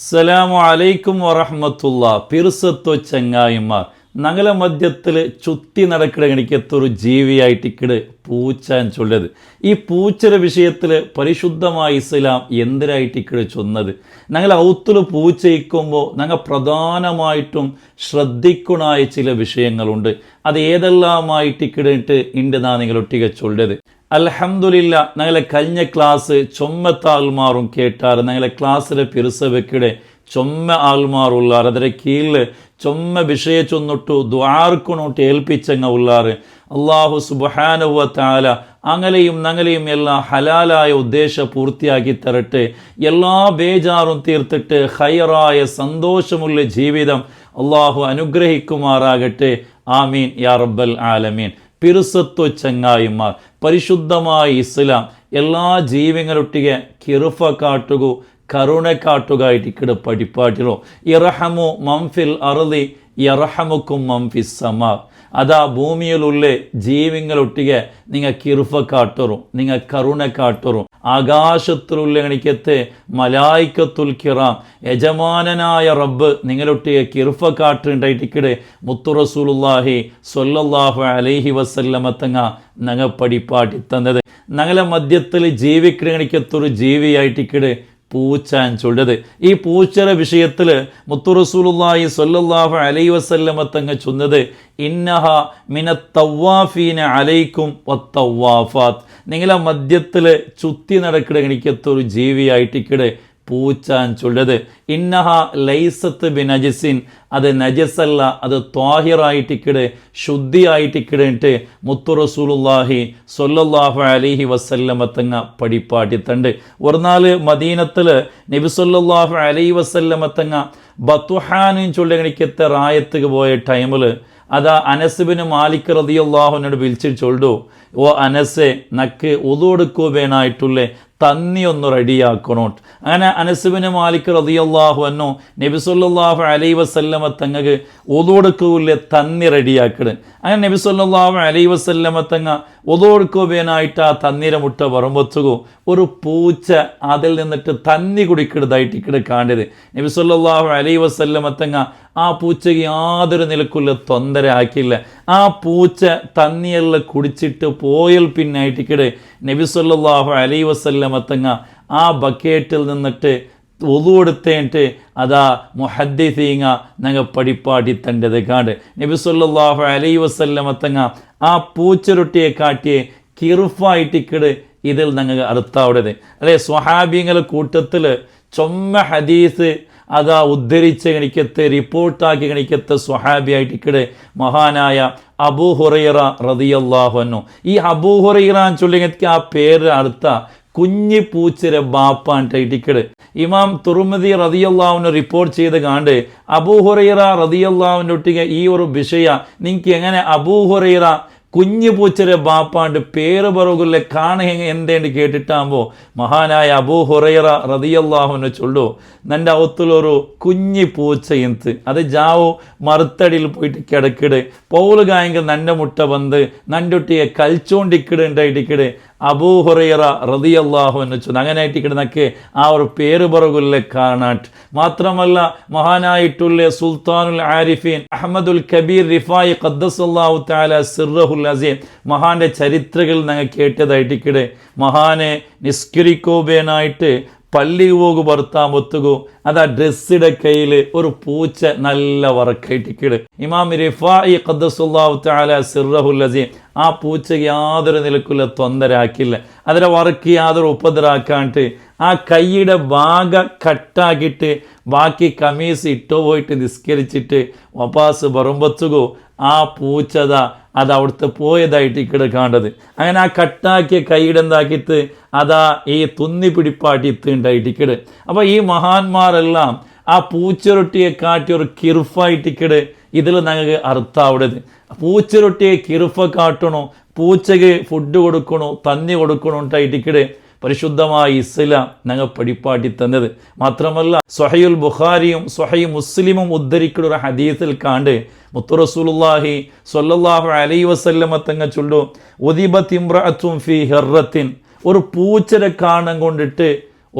അസ്സലാമു അലൈക്കും വറഹമത്തുള്ള. പിറുസത്വ ചങ്ങായിമാർ. നഗല മധ്യത്തിൽ ചുറ്റി നടക്കിടകണിക്കത്തൊരു ജീവിയായിട്ടിക്കിട് പൂച്ചാൻ ചൊല്ലത്. ഈ പൂച്ചയുടെ വിഷയത്തിൽ പരിശുദ്ധമായ ഇസ്ലാം എന്തിനായിട്ടിക്കിട് ചൊന്നത്? ഞങ്ങൾ ഔത്തിൽ പൂച്ചയിക്കുമ്പോൾ ഞങ്ങൾ പ്രധാനമായിട്ടും ശ്രദ്ധിക്കണായ ചില വിഷയങ്ങളുണ്ട്. അത് ഏതെല്ലാമായിട്ടിക്കിടിട്ട് ഇണ്ട് നാ നിങ്ങൾ ഒട്ടിക ചൊല്ലത്. അൽഹംദുലില്ല ഞങ്ങളെ കഴിഞ്ഞ ക്ലാസ് ചൊമ്മത്ത ആൾമാറും കേട്ടാറ് ഞങ്ങളെ ക്ലാസ്സിലെ പിറുസവയ്ക്കിടെ ചൊമ്മ ആൾമാറുള്ളാർ അതിന്റെ കീഴിൽ ചൊമ്മ വിഷയ ചൊന്നിട്ടു ദ്വാർക്കുണോട്ട് ഏൽപ്പിച്ചങ്ങ ഉള്ളാറ് അള്ളാഹു സുബാനുവ താല അങ്ങലെയും നങ്ങലെയും എല്ലാം ഹലാലായ ഉദ്ദേശം പൂർത്തിയാക്കി തരട്ടെ. എല്ലാ ബേജാറും തീർത്തിട്ട് ഹയറായ സന്തോഷമുള്ള ജീവിതം അള്ളാഹു അനുഗ്രഹിക്കുമാറാകട്ടെ. ആമീൻ യാ റബ്ബൽ ആലമീൻ. പിറുസത്വ ചങ്ങായിമാർ പരിശുദ്ധമായ ഇസ്ലാം എല്ലാ ജീവങ്ങളൊട്ടിಗೆ കിറുഫ കാട്ടുകു കരുണ കാട്ടുകയായിട്ട് ഇക്കട് പഠിപ്പാട്ടിലോ. ഇറഹമു മംഫിൽ അറുതി ഇറഹമുക്കും മംഫിസ് സമാ. അതാ ഭൂമിയിലുള്ള ജീവിങ്ങളൊട്ടിಗೆ നിങ്ങൾ കിർഫ കാട്ടുറും നിങ്ങൾ കരുണ കാട്ടുറും. ആകാശത്തിലുള്ള എണിക്കത്തെ മലായിക്കത്തുൽ കിറാം യജമാനനായ റബ്ബ് നിങ്ങളൊട്ടിಗೆ കിർഫ കാട്ടുണ്ടായിട്ടിക്കിടെ മുത്തുറസൂലുല്ലാഹി സൊല്ലാഹു അലൈഹി വസല്ലമ തങ്ങ നങ്ങ പഠിപ്പാട്ടി തന്നത്. ഞങ്ങളെ മധ്യത്തിൽ ജീവിക്കണിക്കത്തൊരു ജീവിയായിട്ടിക്കട് പൂച്ചാൻ ചൊല്ലത് ഈ പൂച്ചയുടെ വിഷയത്തിൽ മുത്തുറസൂലുല്ലായി സ്വല്ലല്ലാഹു അലൈഹി വസല്ലമ തങ്ങ ചൊന്നത് ഇന്നഹ മിന തവാഫീന അലൈക്കും വത്തവാഫാത്ത് നിങ്ങളെ മധ്യത്തിൽ ചുറ്റി നടക്കിടക്കത്തൊരു ജീവിയായിട്ടിക്കട് പൂച്ചാൻ ചുള്ളത് ഇന്നഹ ലൈസത്ത് ബി നജസിൻ അത് നജസല്ല അത് ത്വാഹിറായിട്ടിക്കിട് ശുദ്ധിയായിട്ടിക്കിടയിട്ട് മുത്തു റസൂലുല്ലാഹി സൊല്ലാഹു അലിഹി വസല്ലമത്തങ്ങ പഠിപ്പാട്ടിത്തണ്ട്. ഒരു നാല് മദീനത്തിൽ നബി സൊല്ലാഹു അലൈഹി വസല്ലമത്തങ്ങ ബത്തുഹാനും ചുള്ളിക്കത്തെ റായത്തുക്ക് പോയ ടൈമിൽ അതാ അനസുബിന് മാലിക് റതിയുള്ളാഹുനോട് വിളിച്ച് ചൊല്ലു ഓ അനസെ നക്ക് ഒതുകൊടുക്കുവേനായിട്ടുള്ള തന്നി ഒന്ന് റെഡിയാക്കണോട്ട് അങ്ങനെ അനസുബിന് മാലിക് റതിയല്ലാഹു എന്നോ നബിസുല്ലാഹു അലൈ വസല്ലമ തങ്ങക്ക് ഒതുകൊടുക്കൂല്ലേ തന്നി റെഡിയാക്കണ്. അങ്ങനെ നബിസുല്ലാഹു അലൈ വസല്ലമ തങ്ങ ഒതുകൊടുക്കുവേനായിട്ട് ആ തന്നീരമുട്ട മുട്ട ഒരു പൂച്ച അതിൽ നിന്നിട്ട് തന്നി കുടിക്കിടതായിട്ടിക്കിട് കാണ്ടത് നബിസുല്ലാഹു അലൈ വസല്ലമ തങ്ങ ആ പൂച്ചയ്ക്ക് യാതൊരു നിലക്കുള്ള തൊന്തര ആക്കിയില്ല ആ പൂച്ച തന്നിയല്ല കുടിച്ചിട്ട് പോയൽ പിന്നായിട്ട് പിന്നായിട്ടിക്കിടെ നബിസല്ലാഹു അലൈ വസല്ലമത്തങ്ങ ആ ബക്കേറ്റിൽ നിന്നിട്ട് ഒതുകൊടുത്തേട്ട് അതാ മുഹദ്ദിസീങ്ങ ഞങ്ങൾ പഠിപ്പാടി തണ്ടത് കാണ്ട്. നബിസുല്ലാഹു അലൈ വസല്ലമത്തങ്ങ ആ പൂച്ചരൊട്ടിയെ കാട്ടിയെ കിറുഫായിട്ടിക്കട് ഇതിൽ ഞങ്ങൾ അടുത്താവിടത് അല്ലെ സ്വഹാബിങ്ങളെ കൂട്ടത്തിൽ ചൊമ്മ ഹദീസ് അതാ ഉദ്ധരിച്ച് കണിക്കത്ത് റിപ്പോർട്ടാക്കി കണിക്കത്ത് സ്വഹാബിയായിട്ട് ഇക്കടെ മഹാനായ അബൂഹുറൈറ ഹുറൈറ റതിയല്ലാഹുന്നു ഈ അബൂ ഹുറൈറ ആ പേര് അടുത്ത കുഞ്ഞി പൂച്ചരെ ബാപ്പാൻട്ടിക്കട് ഇമാം തുറുമതി റതിയല്ലാവിനെ റിപ്പോർട്ട് ചെയ്ത് കാണ്ട് അബൂഹുറൈറ റതിയല്ലാവിന്റെ ഒട്ടിക ഈ ഒരു വിഷയ നിങ്ങൾക്ക് എങ്ങനെ അബൂഹുറൈറ കുഞ്ഞു പൂച്ചരെ ബാപ്പാണ്ട് പേര് പറകില്ല കാണ എന്തേണ്ട് കേട്ടിട്ടാകുമ്പോൾ മഹാനായ അബൂ ഹുറൈറ റതിയല്ലാഹുവിനെ ചൊല്ലു നിന്റെ അവത്തിലൊരു കുഞ്ഞി പൂച്ച എന്ത്? അത് ജാവോ മറുത്തടിയിൽ പോയിട്ട് കിടക്കിട്. പൗൽ കായെങ്കിൽ നന്റെ മുട്ട വന്ന് നന്റൊട്ടിയെ കൽച്ചോണ്ടിക്കിട് ഉണ്ടായിട്ടിക്കിട് അബൂ ഹുറൈറ റതിയല്ലാഹു എന്ന് വെച്ചു അങ്ങനെ കിടന്നൊക്കെ ആ ഒരു പേര് പറകില്ല കാണാട്ട് മാത്രമല്ല മഹാനായിട്ടുള്ള സുൽത്താനുൽ ആരിഫീൻ അഹമ്മദുൽ കബീർ റിഫായി ഖദ്ദസ് അള്ളാഹു താല സിറഹുൽ അസീം മഹാന്റെ ചരിത്രകൾ ഞങ്ങൾ കേട്ടതായിട്ടിക്കിടെ മഹാനെ നിസ്കരിക്കോബേനായിട്ട് പള്ളി പോകു ഭർത്താൻ ഒത്തുകു. അത് ആ ഡ്രസ്സിടെ കയ്യിൽ ഒരു പൂച്ച നല്ല വറക്കൈട്ടിക്കിട് ഇമാം റിഫായി ഖദ്സുല്ലാഹു തആല സിർറഹുൽ അസീം ആ പൂച്ച യാതൊരു നിലക്കുള്ള തൊന്തരാക്കില്ല. അതിനെ വറക്കി യാതൊരു ഉപദ്രാക്കാണ്ട് ആ കൈയുടെ ഭാഗ കട്ടാക്കിയിട്ട് ബാക്കി കമീസ് ഇട്ടോ പോയിട്ട് നിസ്കരിച്ചിട്ട് വപ്പാസ് പറമ്പത്തുകോ ആ പൂച്ചത അത് അവിടുത്തെ പോയതായിട്ട് കിടക്കാണ്ടത് അങ്ങനെ ആ കട്ടാക്കിയ കൈയുടെ എന്താക്കിയിട്ട് അതാ ഈ തുന്നി പിടിപ്പാട്ടി ഉണ്ടായിട്ട് ഇക്കട് അപ്പോൾ ഈ മഹാന്മാരെല്ലാം ആ പൂച്ചരൊട്ടിയെ കാട്ടി ഒരു കിർഫായിട്ടിക്കട് ഇതിൽ ഞങ്ങൾക്ക് അർത്ഥാവിടത് പൂച്ചറൊട്ടിയെ കിറുഫ കാട്ടണോ? പൂച്ചയ്ക്ക് ഫുഡ് കൊടുക്കണോ? തന്നി കൊടുക്കണോ? ഉണ്ടായിട്ടിക്കട് പരിശുദ്ധമായ ഇസ്ലാം ഞങ്ങൾ പഠിപ്പാട്ടി തന്നത്. മാത്രമല്ല സൊഹയുൽ ബുഖാരിയും സൊഹയു മുസ്ലിമും ഉദ്ധരിക്കുന്ന ഒരു ഹദീസിൽ കാണ്ട് മുത്തുറസൂലുല്ലാഹി സൊല്ലാഹു അലൈ വസല്ലമ തങ്ങ ചൊല്ലു ഉദിബത്തിമ്രഅത്തും ഫി ഹെറത്തിൻ. ഒരു പൂച്ചരെ കാണാൻ കൊണ്ടിട്ട്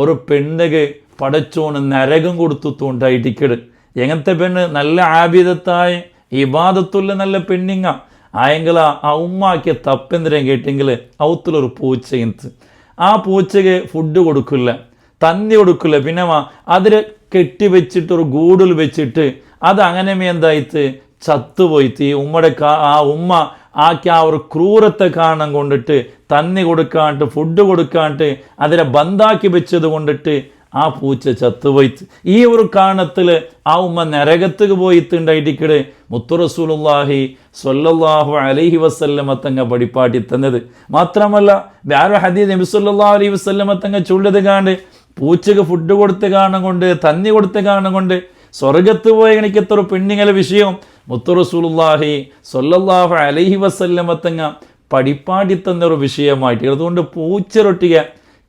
ഒരു പെണ്ണുക പടച്ചോണ് നരകം കൊടുത്തു തൂണ്ടായിട്ടിക്കട് എങ്ങനത്തെ പെണ്ണ്? നല്ല ആബിദത്തായ ഇബാദത്തുള്ള നല്ല പെണ്ണിങ്ങ. ആയെങ്കിൽ ആ ഉമ്മാക്കിയ തപ്പെന്തിരം കേട്ടെങ്കിൽ അവത്തിലൊരു പൂച്ച ഇൻത്ത് ആ പൂച്ചയ്ക്ക് ഫുഡ് കൊടുക്കില്ല. തന്നി കൊടുക്കില്ല. പിന്നെ വാ- അതിനെ കെട്ടി വെച്ചിട്ട് ഒരു ഗൂഡിൽ വെച്ചിട്ട് അത് അങ്ങനെ എന്തായിട്ട് ചത്തുപോയിത്ത് ഈ ഉമ്മയുടെ ആ ഉമ്മ ആക്കി ആ ഒരു ക്രൂരത്തെ കാരണം കൊണ്ടിട്ട് തന്നി കൊടുക്കാണ്ട് ഫുഡ് കൊടുക്കാണ്ട് അതിനെ ബന്ധാക്കി വെച്ചത് കൊണ്ടിട്ട് ആ പൂച്ച ചത്തുപോയിത്ത് ഈ ഒരു കാണത്തിൽ ആ ഉമ്മ നരകത്തുക്ക് പോയിട്ടുണ്ടായിട്ടിക്കട് മുത്തുറസൂലുല്ലാഹി സൊല്ലാഹു അലൈഹി വസല്ലമ തങ്ങ പടിപ്പാട്ടി തന്നത്. മാത്രമല്ല വേറെ ഹദീദ് നബി അലഹി അലൈഹി വസല്ലമ തങ്ങ ചുള്ളത് കാണ്ട് പൂച്ചക്ക് ഫുഡ് കൊടുത്ത് കാണും കൊണ്ട് തന്നി കൊടുത്ത് കാണും കൊണ്ട് സ്വർഗത്ത് പോയ എനിക്കത്ര പെണ്ണിങ്ങളെ വിഷയം. മുത്തുറസൂലുല്ലാഹി സൊല്ലാഹു അലൈഹി വസല്ലമ തങ്ങ പടിപ്പാടി തന്ന ഒരു വിഷയമായിട്ട്. അതുകൊണ്ട് പൂച്ചരൊട്ടിക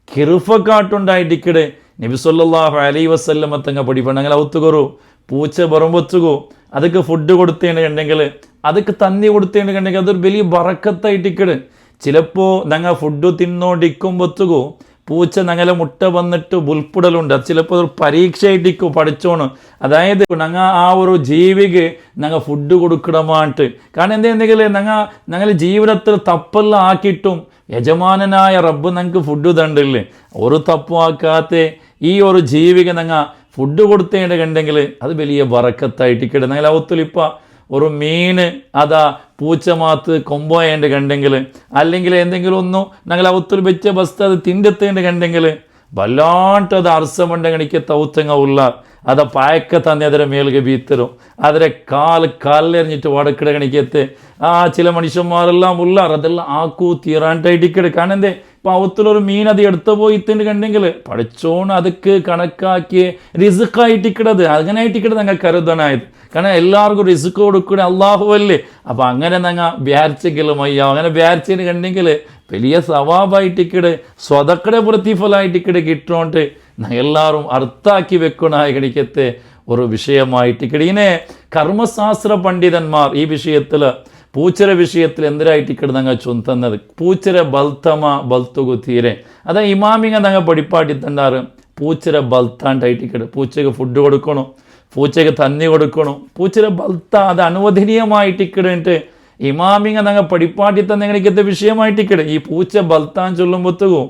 കിറുഫക്കാട്ടുണ്ടായിട്ടിക്കട് നബിസൊല്ലാഹു അലൈ അത്തങ്ങ തങ്ങ പെണ്ണങ്ങൾ ഒത്തുകൊറു പൂച്ച പുറമ്പൊത്തുകു അതൊക്കെ ഫുഡ് കൊടുത്തേണ്ടുണ്ടെങ്കിൽ അതൊക്കെ തന്നി കൊടുത്തേണ്ടുണ്ടെങ്കിൽ അതൊരു വലിയ വറക്കത്തായിട്ടിക്കട് ചിലപ്പോൾ ഞങ്ങൾ ഫുഡ് തിന്നോണ്ടിക്കുമ്പൊത്തുകു പൂച്ച ഞങ്ങളെ മുട്ട വന്നിട്ട് ഉൾപ്പെടലുണ്ട് അത് ചിലപ്പോൾ ഒരു പരീക്ഷയായിട്ടിക്കും പഠിച്ചോണ്. അതായത് ഞങ്ങൾ ആ ഒരു ജീവിക്ക് ഞങ്ങൾ ഫുഡ് കൊടുക്കണമായിട്ട്. കാരണം എന്തെങ്കിലും ഞങ്ങൾ ഞങ്ങൾ ജീവിതത്തിൽ തപ്പെല്ലാം ആക്കിയിട്ടും യജമാനനായ റബ്ബ് ഞങ്ങൾക്ക് ഫുഡ് തണ്ടില്ലേ ഒരു തപ്പും ഈ ഒരു ജീവിക നങ്ങ ഫുഡ് കൊടുത്തേണ്ടതുണ്ടെങ്കിൽ അത് വലിയ വറക്കത്തായിട്ട് കിട്ടും നിങ്ങൾ ഒത്തുലിപ്പ ഒരു മീൻ അതാ പൂച്ചമാത്ത് കൊമ്പോയേണ്ട കണ്ടെങ്കിൽ അല്ലെങ്കിൽ എന്തെങ്കിലും ഒന്നും ഞങ്ങൾ അവത്തിൽ വെച്ച വസ്തു അത് തിണ്ടത്തേണ്ട കണ്ടെങ്കിൽ വല്ലാട്ടത് അർസമുണ്ടെങ്കിൽ തൗത്തങ്ങ ഉള്ള അത് പായക്ക തന്നെ അതിരെ മേൽക്ക് വീത്തരും അതിരെ കാൽ കല്ലെറിഞ്ഞിട്ട് വടക്കിടകണിക്കത്ത് ആ ചില മനുഷ്യന്മാരെല്ലാം ഉള്ളാർ അതെല്ലാം ആക്കൂ തീറാണ്ടായിട്ടിക്കട് കാരണം എന്തേ? പാവത്തിലൊരു മീൻ അത് എടുത്തു പോയിത്തിന്റെ കണ്ടെങ്കിൽ പഠിച്ചോണ് അതൊക്കെ കണക്കാക്കി റിസുക്കായിട്ടിക്കണത് അങ്ങനെയായിട്ടിക്കണത് ഞങ്ങൾ കരുതണായത്. കാരണം എല്ലാവർക്കും റിസുക്ക് കൊടുക്കണേ അല്ലേ അപ്പോൾ അങ്ങനെ ഞങ്ങൾ വ്യാരിച്ചെങ്കിലും അയ്യോ അങ്ങനെ വ്യാരിച്ചതിന് കണ്ടെങ്കിൽ വലിയ സവാബായിട്ടിക്കട് സ്വതക്കടെ പ്രതിഫലമായിട്ടിക്കട് കിട്ടോണ്ട് എല്ലാവരും അർത്ഥാക്കി വെക്കണായി കണിക്കത്തെ ഒരു വിഷയമായിട്ടിക്കട് ഇങ്ങനെ കർമ്മശാസ്ത്ര പണ്ഡിതന്മാർ ഈ വിഷയത്തിൽ പൂച്ചര വിഷയത്തിൽ എന്തിനായിട്ടിക്കട് ഞങ്ങൾ ചൊന്തന്നത് പൂച്ചര ബൽത്തമ ബൽത്തുകു തീരെ. അതാ ഇമാമിങ്ങ ഞങ്ങൾ പടിപ്പാട്ടി തണ്ടാറ് പൂച്ചര ബൽത്താണ്ടായിട്ടിക്കട് പൂച്ചയ്ക്ക് ഫുഡ് കൊടുക്കണം? പൂച്ചയ്ക്ക് തന്നി കൊടുക്കണം? പൂച്ചര ബൽത്ത അത് അനുവദനീയമായിട്ടിക്കിടന്നിട്ട് ഇമാമിങ്ങ ഞങ്ങൾ പടിപ്പാട്ടി വിഷയമായിട്ട് വിഷയമായിട്ടിക്കട് ഈ പൂച്ച ബൽത്താൻ ചൊല്ലുമ്പോഴത്തേക്കും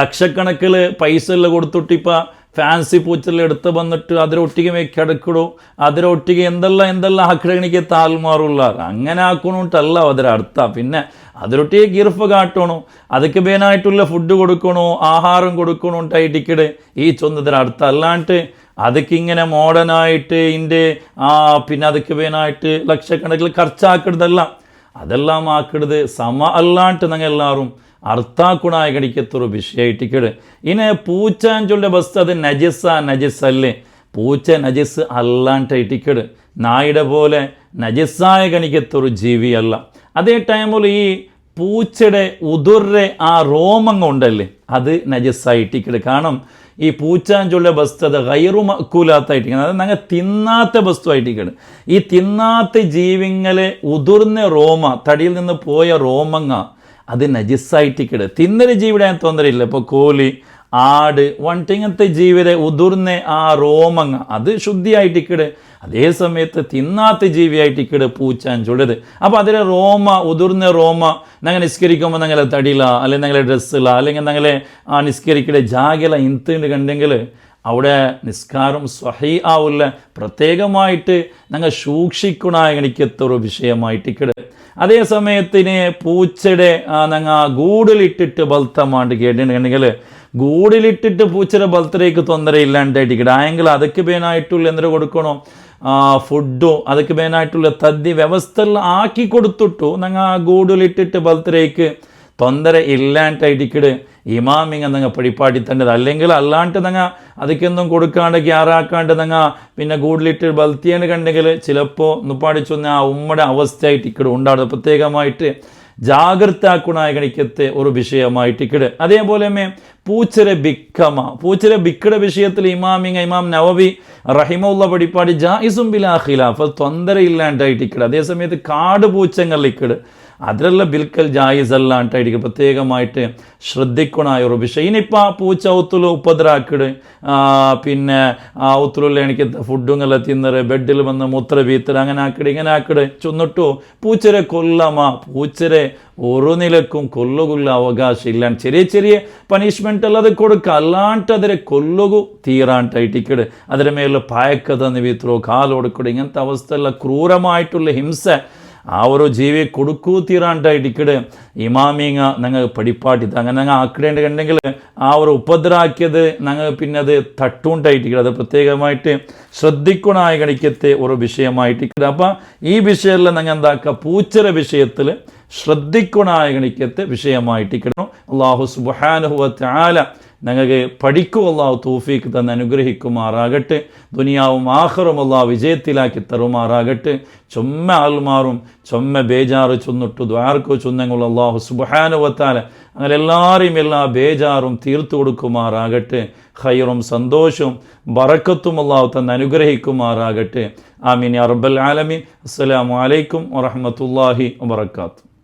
ലക്ഷക്കണക്കിൽ പൈസ എല്ലാം കൊടുത്തിട്ടിപ്പോൾ ഫാൻസി പൂച്ചെല്ലാം എടുത്ത് വന്നിട്ട് അതിരൊട്ടികമേ മേക്കടക്കിടും അതിരൊട്ടിക എന്തെല്ലാം എന്തെല്ലാം ആക്കിടകണിക്ക് താൽമാറുള്ള അങ്ങനെ ആക്കണോട്ടല്ല അതിരർത്ഥ പിന്നെ അതിലൊട്ടിയെ ഗിർഫ് കാട്ടണോ. അതൊക്കെ ബേനായിട്ടുള്ള ഫുഡ് കൊടുക്കണോ. ആഹാരം കൊടുക്കണോ. ടൈറ്റിക്കട് ഈ ചൊന്നതിനർത്ഥം അല്ലാണ്ട് അതൊക്കെ ഇങ്ങനെ മോഡേണായിട്ട് ഇതിന്റെ ആ പിന്നെ അതൊക്കെ ബേനായിട്ട് ലക്ഷക്കണക്കിൽ ഖർച്ചാക്കിടതല്ല അതെല്ലാം ആക്കിടത് സമ അല്ലാണ്ട് നിങ്ങൾ എല്ലാവരും അർത്ഥാക്കുണായ കടിക്കത്തൊരു വിഷയായിട്ടിക്കട്. ഇനി പൂച്ചാഞ്ചൊല്ലെ ബസ് അത് നജസ്സ നജസ് അല്ലേ പൂച്ച നജസ് അല്ലാണ്ടായിട്ടിക്കട്. നായുടെ പോലെ നജസ്സായ കണിക്കത്തൊരു ജീവിയല്ല അതേ ടൈമിൽ ഈ പൂച്ചയുടെ ഉതുറെ ആ റോമങ്ങ ഉണ്ടല്ലേ അത് നജസ്സായിട്ടിക്കട് കാരണം ഈ പൂച്ചാഞ്ചുള്ള വസ്തുത അത് ഗൈറുമക്കൂലാത്തായിട്ടിരിക്കുന്നത് അതായത് ഞങ്ങൾ തിന്നാത്ത വസ്തു ആയിട്ടിരിക്കണം ഈ തിന്നാത്ത ജീവിങ്ങളെ ഉതിർന്ന റോമ തടിയിൽ നിന്ന് പോയ റോമങ്ങ അത് നജിസ്സായിട്ടിക്കട് തിന്നൊരു ജീവിടാൻ തോന്നലില്ല ഇപ്പോൾ കോലി ആട് വണ്ടിങ്ങനത്തെ ജീവിയുടെ ഉതിർന്ന ആ റോമങ്ങ അത് ശുദ്ധിയായിട്ടിക്കട് അതേ സമയത്ത് തിന്നാത്ത ജീവിയായിട്ടിക്കട് ചുടത് അപ്പോൾ അതിലെ റോമ ഉതിർന്ന റോമ ഞങ്ങൾ നിസ്കരിക്കുമ്പോൾ ഞങ്ങളെ തടിയില അല്ലെങ്കിൽ ഞങ്ങളെ ഡ്രസ്സില അല്ലെങ്കിൽ ഞങ്ങളെ ആ നിസ്കരിക്കടെ ജാഗല ഇന്ത് കണ്ടെങ്കിൽ അവിടെ നിസ്കാരം സ്വഹി ആവില്ല പ്രത്യേകമായിട്ട് ഞങ്ങൾ സൂക്ഷിക്കണ വിഷയമായിട്ട് കിട. അതേ സമയത്തിന് പൂച്ചയുടെ ഞങ്ങൾ ഗൂടിലിട്ടിട്ട് ബൽത്തമാണ്ട് കേട്ടിട്ടുണ്ടെങ്കിൽ ഗൂടിലിട്ടിട്ട് പൂച്ചയുടെ ബൽത്തരേക്ക് തൊന്തരയില്ലാണ്ടായിട്ടിക്കട്ടെ ആയെങ്കിൽ അതൊക്കെ പേനായിട്ടുള്ള എന്തൊരു കൊടുക്കണോ? ഫുഡോ അതൊക്കെ പേനായിട്ടുള്ള തദ്യ വ്യവസ്ഥകൾ ആക്കി കൊടുത്തിട്ടു ഞങ്ങൾ ആ ഗൂഡിലിട്ടിട്ട് ബൽത്തരേക്ക് ತೊಂದರೆ ഇല്ലാണ്ടായിരിക്കട് ഇമാമിങ് എന്നങ്ങ് തന്നത് അല്ലെങ്കിൽ അല്ലാണ്ട് നിങ്ങൾ അതൊക്കെയൊന്നും കൊടുക്കാണ്ട് ഗ്യാറാക്കാണ്ട് നിങ്ങൾ പിന്നെ കൂടുതലിട്ട് ബൽത്തിയാണ് കണ്ടെങ്കിൽ ചിലപ്പോൾ നിപ്പാടിച്ചൊന്ന് ആ ഉമ്മയുടെ അവസ്ഥയായിട്ട് ഇക്കട് ഉണ്ടാകും പ്രത്യേകമായിട്ട് ജാഗ്രതാക്കുണായ കണിക്കത്തെ ഒരു വിഷയമായിട്ട് ഇക്കട് അതേപോലെ പൂച്ചരെ ബിക്കമ. പൂച്ചരെ ബിക്കട വിഷയത്തിൽ ഇമാമിങ് ഇമാം നവവി റഹിമുള്ള പടിപ്പാടി ജായിസും തൊന്തര ഇല്ലാണ്ടായിട്ട് ഇക്കട് അതേസമയത്ത് കാട് പൂച്ചങ്ങളിൽ ഇക്കട് അതിലുള്ള ബിൽക്കൽ ജായിസല്ല ആയിട്ടായിരിക്കും പ്രത്യേകമായിട്ട് ശ്രദ്ധിക്കണമായ ഒരു വിഷയം. ഇനിയിപ്പോൾ ആ പൂച്ച ഒത്തുള്ള ഉപ്പദ്രാക്കിട് പിന്നെ ആ ഒത്തുള്ള എനിക്ക് ഫുഡും എല്ലാം തിന്നറ് ബെഡിൽ വന്ന് മൂത്ര വീത്തൽ അങ്ങനെ ആക്കിട് ഇങ്ങനെ ആക്കിട്. ചൊന്നിട്ടോ പൂച്ചരെ കൊല്ലമാ പൂച്ചരെ ഒരു നിലക്കും കൊല്ലുകൊള്ള അവകാശം ഇല്ല ചെറിയ ചെറിയ പനിഷ്മെന്റ് അല്ലാതെ കൊടുക്കുക. അല്ലാണ്ട് അതിരെ കൊല്ലുകു തീരാണ്ടായിട്ടിക്കട് അതിന്റെ മേലുള്ള പായക്കഥ നിവിത്രോ കാലോടുക്കട് ഇങ്ങനത്തെ അവസ്ഥയുള്ള ക്രൂരമായിട്ടുള്ള ഹിംസ ആ ഒരു ജീവിയെ കൊടുക്കൂ തീറാണ്ടായിട്ടിക്കട് ഇമാമിങ്ങ ഞങ്ങൾ പഠിപ്പാട്ടിത്ത് അങ്ങനെ ഞങ്ങൾ ആക്കിടേണ്ടെങ്കിൽ ആ ഒരു ഉപദ്രാക്കിയത് ഞങ്ങൾ പിന്നെ അത് തട്ടുണ്ടായിട്ടിക്കട് അത് പ്രത്യേകമായിട്ട് ശ്രദ്ധിക്കണായ കണിക്കത്തെ ഒരു വിഷയമായിട്ടിക്കട് അപ്പം ഈ വിഷയത്തിൽ ഞങ്ങൾ എന്താക്കുക പൂച്ചര വിഷയത്തിൽ ശ്രദ്ധിക്കണായ കണിക്കത്തെ വിഷയമായിട്ടിക്കണം അള്ളാഹു സുബാനുഹുവ ആല ഞങ്ങൾക്ക് പഠിക്കും അള്ളാഹു തൗഫീക്ക് തന്നെ അനുഗ്രഹിക്കുമാറാകട്ടെ. ദുനിയാവും ആഹറും അല്ലാ വിജയത്തിലാക്കി തരുമാറാകട്ടെ. ചൊമ്മ ആൽമാറും ചൊമ്മ ബേജാറ് ചൊന്നിട്ടു ദ്വാർക്കോ ചൊന്നങ്ങൾ അള്ളാഹു സുബാനുവത്താല അങ്ങനെ എല്ലാവരെയും എല്ലാ ബേജാറും തീർത്തു കൊടുക്കുമാറാകട്ടെ. ഖൈറും സന്തോഷവും ബറക്കത്തും അള്ളാഹു തന്നെ അനുഗ്രഹിക്കുമാറാകട്ടെ. ആമീൻ അറബൽ ആലമീൻ. അസ്സലാമു അലൈക്കും വറഹമത്തല്ലാഹി വബർക്കാത്തു